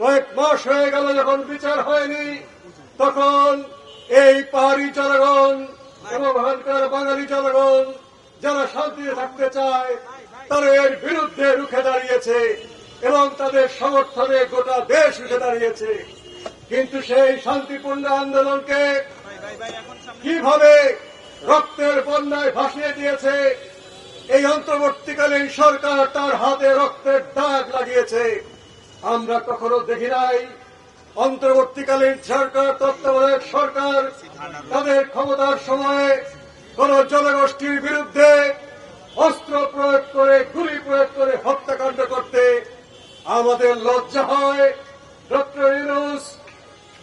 কয়েক মাস হয়ে গেল যখন বিচার হয়নি, তখন এই পাহাড়ি জনগণ এবং ওখানকার বাঙালি জনগণ যারা শান্তিতে থাকতে চায় তারা এর বিরুদ্ধে রুখে দাঁড়িয়েছে এবং তাদের সমর্থনে গোটা দেশ রুখে দাঁড়িয়েছে। কিন্তু সেই শান্তিপূর্ণ আন্দোলনকে কীভাবে রক্তের বন্যায় ভাসিয়ে দিয়েছে, এই অন্তর্বর্তীকালীন সরকার তার হাতে রক্তের দাগ লাগিয়েছে। আমরা কখনো দেখি নাই। অন্তর্বর্তীকালীন সরকার, তত্ত্বাবধায়ক সরকার তাদের ক্ষমতার সময়ে কোন জনগোষ্ঠীর বিরুদ্ধে অস্ত্র প্রয়োগ করে, গুলি প্রয়োগ করে হত্যাকাণ্ড করতে আমাদের লজ্জা হয়। ডক্টর ইউনুস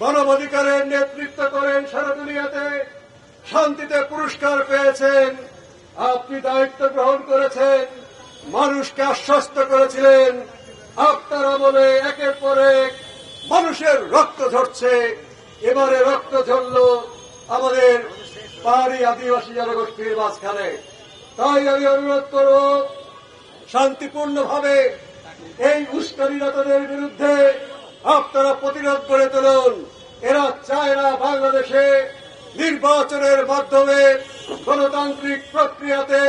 মানবাধিকারের নেতৃত্ব করেন সারা দুনিয়াতে। শান্তিতে পুরস্কার পেয়েছেন। আপনি দায়িত্ব গ্রহণ করেছেন। মানুষকে আশ্বস্ত করেছিলেন। আপনার আমলে একের পর এক মানুষের রক্ত ঝরছে। এবারে রক্ত ঝরল আমাদের পাহাড়ি আদিবাসী জনগোষ্ঠীর মাঝখানে। তাই আমি অনুরোধ করব, শান্তিপূর্ণভাবে এই উস্কানিরতদের বিরুদ্ধে আপনারা প্রতিরোধ করে তুলুন। এরা চায় না বাংলাদেশে নির্বাচনের মাধ্যমে গণতান্ত্রিক প্রক্রিয়াতে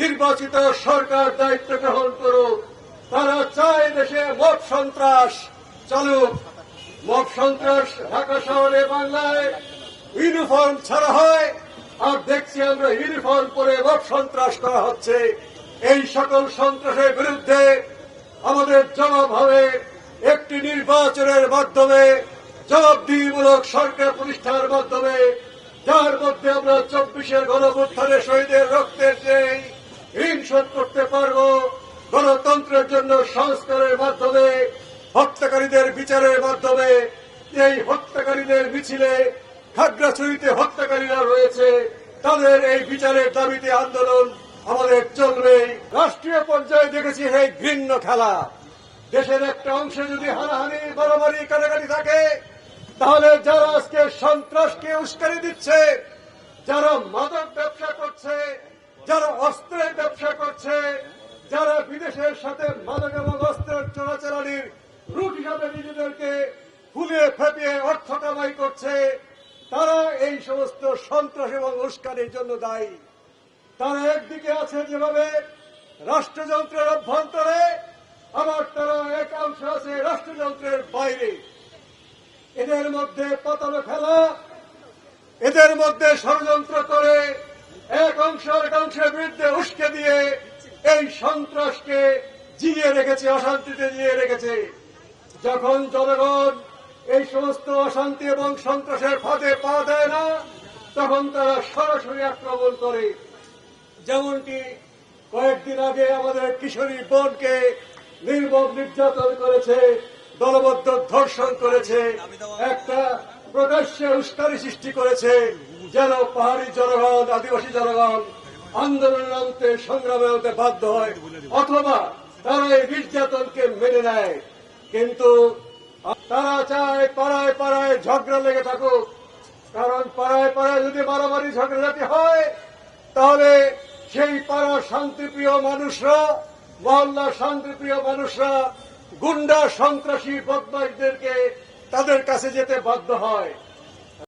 নির্বাচিত সরকার দায়িত্ব গ্রহণ করুক। তারা চায় দেশে মব সন্ত্রাস চলুক। মব সন্ত্রাস ঢাকা শহরে, বাংলায় ইউনিফর্ম ছাড়া হয়। আর দেখছি আমরা ইউনিফর্ম পরে মব সন্ত্রাস করা হচ্ছে। এই সকল সন্ত্রাসের বিরুদ্ধে আমাদের জবাব হবে একটি নির্বাচনের মাধ্যমে, জবাবদিহিমূলক সরকার প্রতিষ্ঠার মাধ্যমে। যার মধ্যে আমরা চব্বিশের গণভুত্থানে শহীদের রক্তের ঋণ শোধ করতে পারব। গণতন্ত্রের জন্য সংস্কারের মাধ্যমে, হত্যাকারীদের বিচারের মাধ্যমে, এই হত্যাকারীদের মিছিলে খাগড়াছড়িতে হত্যাকারীরা রয়েছে। তাদের এই বিচারের দাবিতে আন্দোলন আমাদের চলবে। রাষ্ট্রীয় পর্যায়ে দেখেছি এই ঘৃণ্য খেলা। দেশের একটা অংশে যদি হানাহানি, মারামারি কাটাকাটি থাকে, তাহলে যারা আজকে সন্ত্রাসকে উস্কানি দিচ্ছে, যারা মাদক ব্যবসা করছে, যারা অস্ত্রের ব্যবসা করছে যারা বিদেশের সাথে মাদক এবং অস্ত্রের চোরাচালানির রুট হিসাবে নিজেদেরকে ফুলিয়ে ফেপিয়ে অর্থ কামাই করছে, তারা এই সমস্ত সন্ত্রাস এবং উস্কানির জন্য দায়ী। তারা একদিকে আছে যেভাবে রাষ্ট্রযন্ত্রের অভ্যন্তরে, আবার তারা একাংশ আছে রাষ্ট্রযন্ত্রের বাইরে। এদের মধ্যে পাতানো খেলা এদের মধ্যে ষড়যন্ত্র করে এক অংশ এক অংশের বিরুদ্ধে উস্কে দিয়ে এই সন্ত্রাসকে জিয়ে রেখেছে, অশান্তিতে জিয়ে রেখেছে। যখন জনগণ এই সমস্ত অশান্তি এবং সন্ত্রাসের ফাঁদে পা দেয় না, তখন তারা সরাসরি আক্রমণ করে। যেমনটি কয়েকদিন আগে আমাদের কিশোরী বোনকে নির্মম নির্যাতন করেছে, দলবদ্ধ ধর্ষণ করেছে, একটা প্রকাশ্যে উস্কানি সৃষ্টি করেছে। যেন পাহাড়ি জনগণ, আদিবাসী জনগণ আন্দোলন নামতে সংগ্রামে হতে বাধ্য হয়। অথবা তারা এই নির্যাতনকে মেনে নেয়। কিন্তু তারা চায় পাড়ায় পাড়ায় ঝগড়া লেগে থাকুক। কারণ পাড়ায় পাড়ায় যদি মারামারি ঝগড়াঝাটি হয়, তাহলে সেই পাড়ার শান্তিপ্রিয় মানুষরা, মহল্লার শান্তিপ্রিয় মানুষরা, গুন্ডা সন্ত্রাসী বদমাইশদেরকে তাদের কাছে যেতে বাধ্য হয়।